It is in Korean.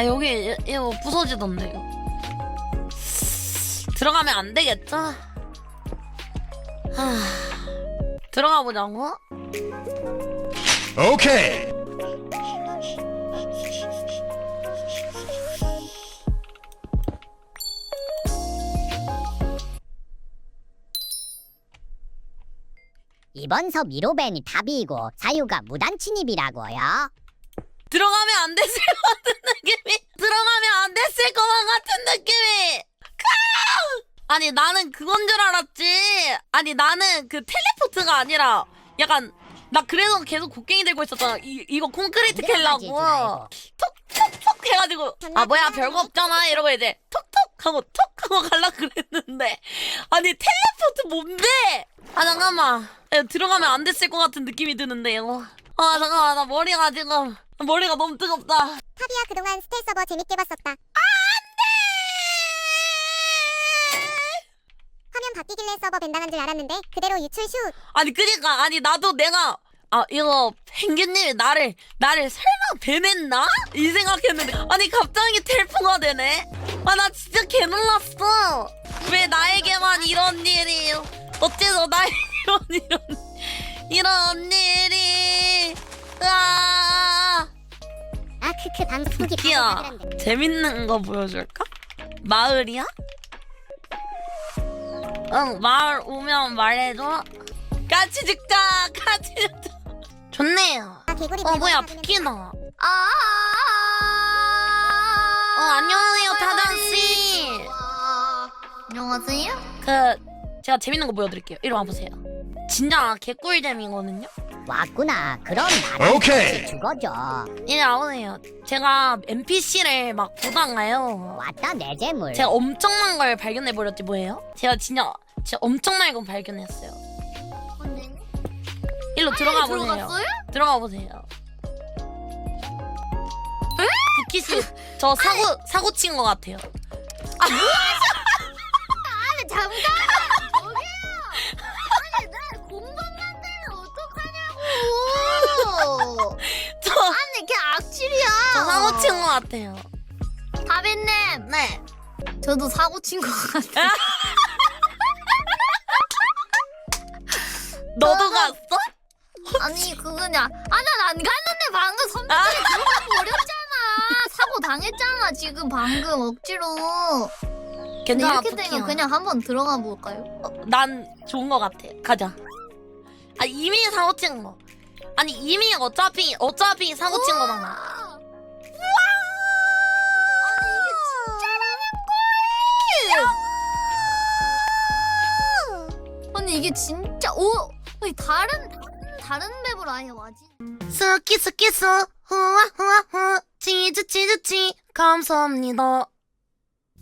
아 여기 이- 이거 부서지던데 이거. 들어가면 안 되겠죠? 하... 들어가 보자고. Okay. 이번 섭 1호벤이 답이고 사유가 무단 침입이라고요. 들어가면 안 느낌이. 됐을 것만 같은 느낌이. 카! 아니 나는 그건 줄 알았지. 아니 나는 그 텔레포트가 아니라 약간 나 그래서 계속 곡괭이 들고 있었잖아. 이 이거 콘크리트 캘라고. 톡톡톡 해가지고 아 뭐야 별거 없잖아 이러고 이제 톡톡 하고 톡 하고 갈라 그랬는데 아니 텔레포트 뭔데? 아 잠깐만 야, 들어가면 안 됐을 것 같은 느낌이 드는데 이거 아 잠깐만 나 머리가 지금 머리가 너무 뜨겁다 탑이야 그동안 스텔 서버 재밌게 봤었다. 화면 바뀌길래 서버 벤당한 줄 알았는데 그대로 유출 슛. 아니 그니까 아니 나도 내가 아 이거 펭귄님이 나를 나를 설마 배냈나? 이 생각했는데 아니 갑자기 텔포가 되네 아 나 진짜 개 놀랐어 왜 나에게만 이런 일이 어째서 나에게 이런 이런 이런 일이 방송국이 기야 바보들한데. 재밌는 거 보여줄까? 마을이야? 응 마을 오면 말해줘 같이 죽자 같이 죽자 좋네요 아 개구리 어 뭐야 부키다 아. 어 안녕하세요 타단씨 안녕하세요. 그 제가 재밌는 거 보여드릴게요 이리 와보세요 진짜 개꿀잼이거든요 왔구나. 그럼 나랑 오케이. 같이 죽어줘. 이리 와보세요 제가 NPC를 막 보다가요 왔다 내 재물. 제가 엄청난 걸 발견해버렸지 뭐예요? 제가 진짜 진짜 엄청난 걸 발견했어요 일로 들어가 보세요 들어갔어요? 들어가 보세요 부키 씨저 사고 사고 친 것 같아요 아니 잠깐. 같아요 다빈님. 네 저도 사고 친 것 같아. 너도 갔어? 아니 그거냐. 아난 안 갔는데 방금 선배들이 들어가 버렸잖아. 사고 당했잖아 지금 방금 억지로. 근데 괜찮아 이렇게 되면 그냥 한번 들어가 볼까요? 어, 난 좋은 것 같아 가자 아 이미 사고 친 거 아니 이미 어차피 어차피 사고 친 거잖아 이게 진짜 오 아니 다른 다른 맵으로 아예 와지. 스키 스키 스 후아 후아 후 치즈 치즈 치 감사합니다